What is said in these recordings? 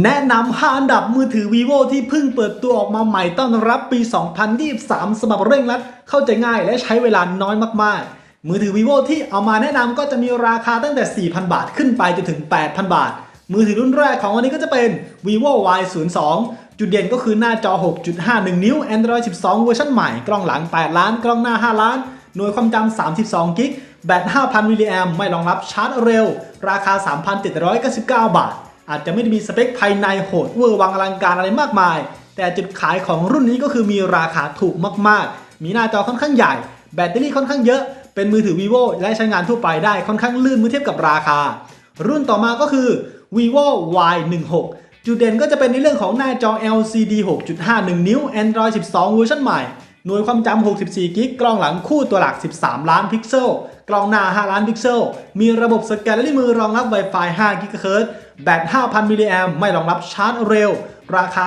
แนะนำ 5 อันดับมือถือ vivo ที่เพิ่งเปิดตัวออกมาใหม่ต้อนรับปี 2023 สำหรับเร่งรัด เข้าใจง่ายและใช้เวลาน้อยมากๆ มือถือ vivo ที่เอามาแนะนำก็จะมีราคาตั้งแต่ 4,000 บาทขึ้นไปจนถึง 8,000 บาท มือถือรุ่นแรกของวันนี้ก็จะเป็น vivo y 0 2จุดเด่นก็คือหน้าจอ 6.51 นิ้ว Android 12 เวอร์ชันใหม่ กล้องหลัง 8 ล้าน กล้องหน้า 5 ล้าน หน่วยความจำ 32 กิก แบต 5,000 มิลลิแอมไม่รองรับชาร์จเร็ว ราคา 3,799 บาท อาจจะไม่ได้มีสเปคภายในโหดเวอร์วังอลังการอะไรมากมาย แต่จุดขายของรุ่นนี้ก็คือมีราคาถูกมากๆ มีหน้าจอค่อนข้างใหญ่ แบตเตอรี่ค่อนข้างเยอะ เป็นมือถือ vivo และใช้งานทั่วไปได้ค่อนข้างลื่นเมื่อเทียบกับราคา รุ่นต่อมาก็คือ vivo y 1 6จุดเด่นก็จะเป็นในเรื่องของหน้าจอ LCD 6.51 นิ้ว Android 12 เวอร์ชันใหม่ หน่วยความจำ 64 กิก กล้องหลังคู่ตัวหลัก 13 ล้านพิกเซล กล้องหน้า 5 ล้านพิกเซล มีระบบสแกนและนิ้วมือรองรับ Wi-Fi 5 กิกะเฮิรตซ์แบต 5,000 มิลลิแอมไม่รองรับชาร์จเร็ว ราคา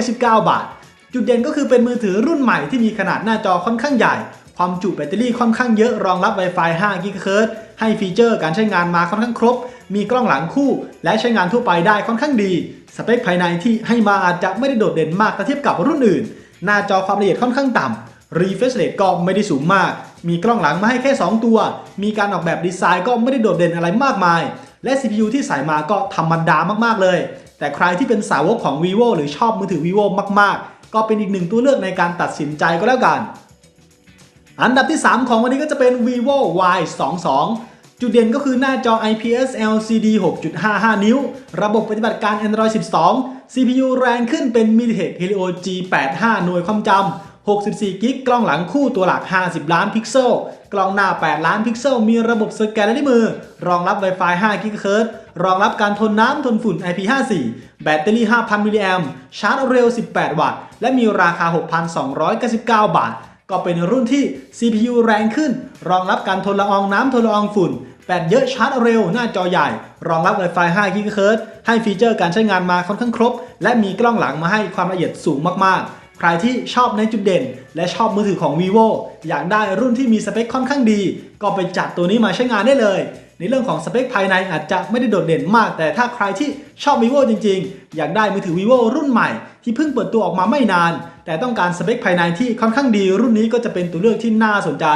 5,499 บาท จุดเด่นก็คือเป็นมือถือรุ่นใหม่ที่มีขนาดหน้าจอค่อนข้างใหญ่ ความจุแบตเตอรี่ค่อนข้างเยอะ รองรับ Wi-Fi 5 กิกะเฮิรตซ์ให้ฟีเจอร์การใช้งานมาค่อนข้างครบ มีกล้องหลังคู่ และใช้งานทั่วไปได้ค่อนข้างดี สเปคภายในที่ให้มาอาจจะไม่ได้โดดเด่นมากถ้าเทียบกับรุ่นอื่น หน้าจอความละเอียดค่อนข้างต่ำ refresh rate ก็ไม่ได้สูงมาก มีกล้องหลังมาให้แค่ 2 ตัว มีการออกแบบดีไซน์ก็ไม่ได้โดดเด่นอะไรมากมาย และ CPU ที่ใส่มาก็ธรรมดามากๆเลย แต่ใครที่เป็นสาวกของ vivo หรือชอบมือถือ vivo มากๆ ก็เป็นอีกหนึ่งตัวเลือกในการตัดสินใจก็แล้วกัน อันดับที่ 3 ของวันนี้ก็จะเป็น vivo y 2 2 จุดเด่นก็คือหน้าจอ IPS LCD 6.55 นิ้ว ระบบปฏิบัติการ Android 12 CPU แรงขึ้นเป็น MediaTek Helio G85 หน่วยความจำ64 กิกกล้องหลังคู่ตัวหลัก 50 ล้านพิกเซล กล้องหน้า 8 ล้านพิกเซล มีระบบสแกนและนิ้วมือ รองรับ Wi-Fi 5 กิกะเฮิรตรองรับการทนน้ำทนฝุ่น IP54 แบตเตอรี่ 5,000 มิลลิแอมชาร์จเร็ว 18 วัตต์ และมีราคา 6,299 บาท ก็เป็นรุ่นที่ CPU แรงขึ้น รองรับการทนละอองน้ำทนละอองฝุ่น แบตเยอะชาร์จเร็ว หน้าจอใหญ่ รองรับ Wi-Fi 5 GHz ให้ฟีเจอร์การใช้งานมาค่อนข้างครบ และมีกล้องหลังมาให้ความละเอียดสูงมากๆ ใครที่ชอบในจุดเด่น และชอบมือถือของ vivo อยากได้รุ่นที่มีสเปคค่อนข้างดี ก็ไปจัดตัวนี้มาใช้งานได้เลย ในเรื่องของสเปคภายในอาจจะไม่ได้โดดเด่นมาก แต่ถ้าใครที่ชอบ vivo จริง ๆ อยากได้มือถือ vivo รุ่นใหม่ ที่เพิ่งเปิดตัวออกมาไม่นาน แต่ต้องการสเปคภายในที่ค่อนข้างดี รุ่นนี้ก็จะเป็นตัวเลือกที่น่าสนใจ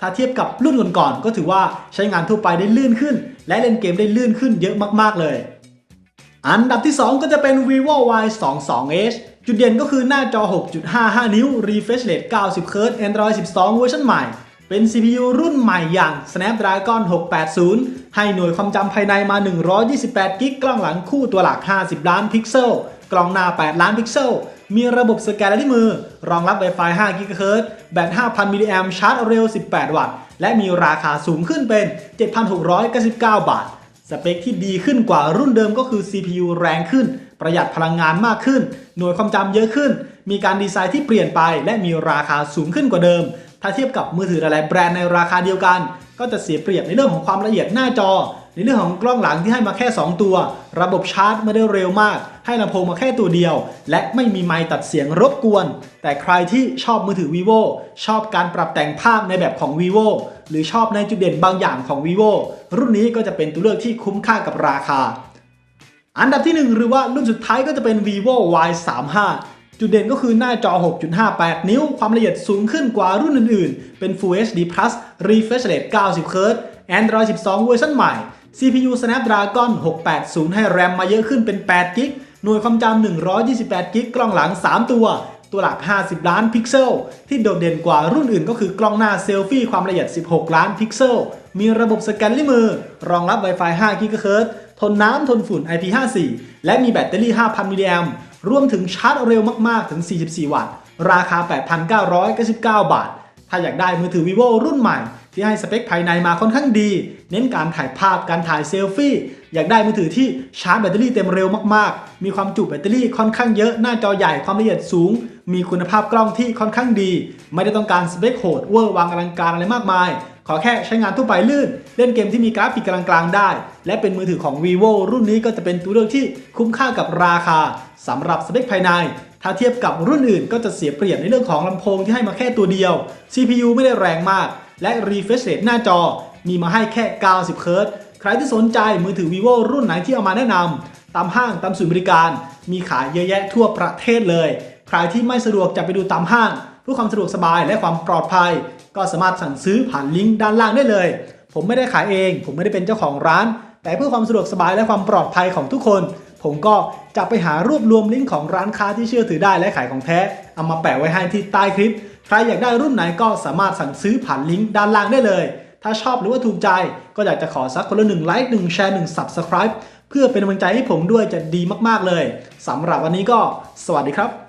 ถ้าเทียบกับรุ่นก่อนๆก็ถือว่าใช้งานทั่วไปได้ลื่นขึ้น และเล่นเกมได้ลื่นขึ้นเยอะมากๆเลยอันดับที่ 2 ก็จะเป็น vivo y 2 2 h จุดเด่นก็คือหน้าจอ 6.55 นิ้ว refresh rate 90 Hz Android 12 เวอร์ชันใหม่ เป็น CPU รุ่นใหม่อย่าง Snapdragon 680 ให้หน่วยความจำภายในมา 128 กิกกล้องหลังคู่ตัวหลัก 50 ล้านพิกเซล กล้องหน้า 8 ล้านพิกเซล มีระบบสแกนละนิ้วมือ รองรับ Wi-Fi 5 GHz แบต 5,000 มิลลิแอมชาร์จเร็ว 18 วัตต์ และมีราคาสูงขึ้นเป็น 7,699 บาท สเปคที่ดีขึ้นกว่ารุ่นเดิมก็คือ CPU แรงขึ้น ประหยัดพลังงานมากขึ้น หน่วยความจำเยอะขึ้น มีการดีไซน์ที่เปลี่ยนไป และมีราคาสูงขึ้นกว่าเดิม ถ้าเทียบกับมือถือหลายๆแบรนด์ในราคาเดียวกัน ก็จะเสียเปรียบในเรื่องของความละเอียดหน้าจอ ในเรื่องของกล้องหลังที่ให้มาแค่ 2 ตัว ระบบชาร์จไม่ได้เร็วมาก ให้ลำโพงมาแค่ตัวเดียว และไม่มีไมค์ตัดเสียงรบกวน แต่ใครที่ชอบมือถือ vivo ชอบการปรับแต่งภาพในแบบของ vivo หรือชอบในจุดเด่นบางอย่างของ vivo รุ่นนี้ก็จะเป็นตัวเลือกที่คุ้มค่ากับราคาอันดับที่ 1 หรือว่ารุ่นสุดท้ายก็จะเป็น vivo y 3 5 จุดเด่นก็คือหน้าจอ 6.58 นิ้ว ความละเอียดสูงขึ้นกว่ารุ่นอื่นๆ เป็น Full HD Plus refresh rate 90 Hz Android 12 เวอร์ชันใหม่ CPU Snapdragon 680 ให้แรมมาเยอะขึ้นเป็น8กิกหน่วยความจำ128กิกล้องหลัง 3 ตัว ตัวหลัก 50 ล้านพิกเซล ที่โดดเด่นกว่ารุ่นอื่นก็คือกล้องหน้าเซลฟี่ความละเอียด 16 ล้านพิกเซล มีระบบสแกนลิ้วมือ รองรับ Wi-Fi 5 GHz ทนน้ำทนฝุ่น IP54 และมีแบตเตอรี่ 5,000 มิลลิแอมรวมถึงชาร์จเร็วมาก ๆ ถึง 44 วัตต์ ราคา 8,999 บาท ถ้าอยากได้มือถือ vivo รุ่นใหม่ ที่ให้สเปคภายในมาค่อนข้างดี เน้นการถ่ายภาพการถ่ายเซลฟี่ อยากได้มือถือที่ชาร์จแบตเตอรี่เต็มเร็วมาก ๆ มีความจุแบตเตอรี่ค่อนข้างเยอะ หน้าจอใหญ่ความละเอียดสูง มีคุณภาพกล้องที่ค่อนข้างดี ไม่ได้ต้องการสเปคโหดเวอร์วังอลังการอะไรมากมาย ขอแค่ใช้งานทั่วไปลื่น เล่นเกมที่มีกราฟิกกลางๆ ได้ และเป็นมือถือของ vivo รุ่นนี้ก็จะเป็นตัวเลือกที่คุ้มค่ากับราคาสำหรับสเปคภายใน ถ้าเทียบกับรุ่นอื่นก็จะเสียเปรียบในเรื่องของลำโพงที่ให้มาแค่ตัวเดียว CPU ไม่ได้แรงมาก และ refresh rate หน้าจอ มีมาให้แค่ 90 Hz ใครที่สนใจมือถือ vivo รุ่นไหนที่เอามาแนะนำตามห้างตามศูนย์บริการ มีขายเยอะแยะทั่วประเทศเลย ใครที่ไม่สะดวกจะไปดูตามห้างเพื่อความสะดวกสบายและความปลอดภัย ก็สามารถสั่งซื้อผ่านลิงก์ด้านล่างได้เลย ผมไม่ได้ขายเอง ผมไม่ได้เป็นเจ้าของร้าน แต่เพื่อความสะดวกสบายและความปลอดภัยของทุกคน ผมก็จะไปหารวบรวมลิงก์ของร้านค้าที่เชื่อถือได้และขายของแท้เอามาแปะไว้ให้ที่ใต้คลิป ใครอยากได้รุ่นไหนก็สามารถสั่งซื้อผ่านลิงก์ด้านล่างได้เลย ถ้าชอบหรือว่าถูกใจ ก็อยากจะขอสักคนละหนึ่งไลค์หนึ่งแชร์หนึ่ง subscribe เพื่อเป็นกำลังใจให้ผมด้วยจะดีมากๆเลยสำหรับวันนี้ก็ สวัสดีครับ